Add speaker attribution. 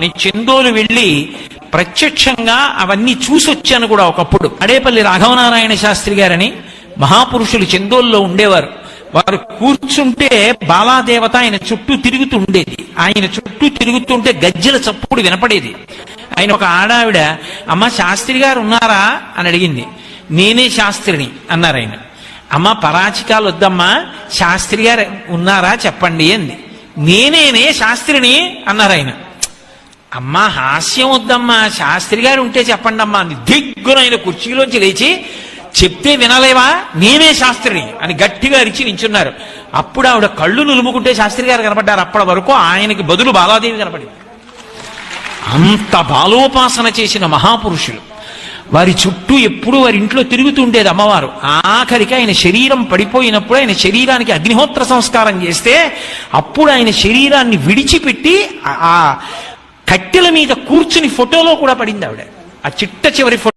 Speaker 1: నేను చందోలు వెళ్ళి ప్రత్యక్షంగా అవన్నీ చూసొచ్చాను కూడా ఒకప్పుడు. అడేపల్లి రాఘవనారాయణ శాస్త్రి గారని మహాపురుషులు చందోల్లో ఉండేవారు. వారు కూర్చుంటే బాలాదేవత ఆయన చుట్టూ తిరుగుతూ ఉండేది. ఆయన చుట్టూ తిరుగుతుంటే గజ్జెల చప్పుడు వినపడేది. ఆయన ఒక ఆడావిడ అమ్మ శాస్త్రి గారు ఉన్నారా? అని అడిగింది. నేనే శాస్త్రిని అన్నారు ఆయన. అమ్మ పరాచికాలు వద్దమ్మా శాస్త్రి గారు ఉన్నారా చెప్పండి అంది. నేనేనే శాస్త్రిని అన్నారు ఆయన. అమ్మా హాస్యం వద్దమ్మా శాస్త్రి గారు ఉంటే చెప్పండి అమ్మా అని దిగ్గున ఆయన కుర్చీలోంచి లేచి చెప్తే వినలేవా? నేనే శాస్త్రిని అని గట్టిగా అరిచి నించున్నారు. అప్పుడు ఆవిడ కళ్ళు నులుముకుంటే శాస్త్రి గారు కనపడ్డారు. అప్పటి వరకు ఆయనకి బదులు బాలాదేవి కనపడింది. అంత బాలోపాసన చేసిన మహాపురుషులు. వారి చుట్టూ ఎప్పుడూ వారి ఇంట్లో తిరుగుతుండేది అమ్మవారు. ఆఖరికి ఆయన శరీరం పడిపోయినప్పుడు ఆయన శరీరానికి అగ్నిహోత్ర సంస్కారం చేస్తే అప్పుడు ఆయన శరీరాన్ని విడిచిపెట్టి ఆ కట్టెల మీద కూర్చుని ఫోటోలో కూడా పడింది ఆవిడ. ఆ చిట్ట చివరి ఫోటో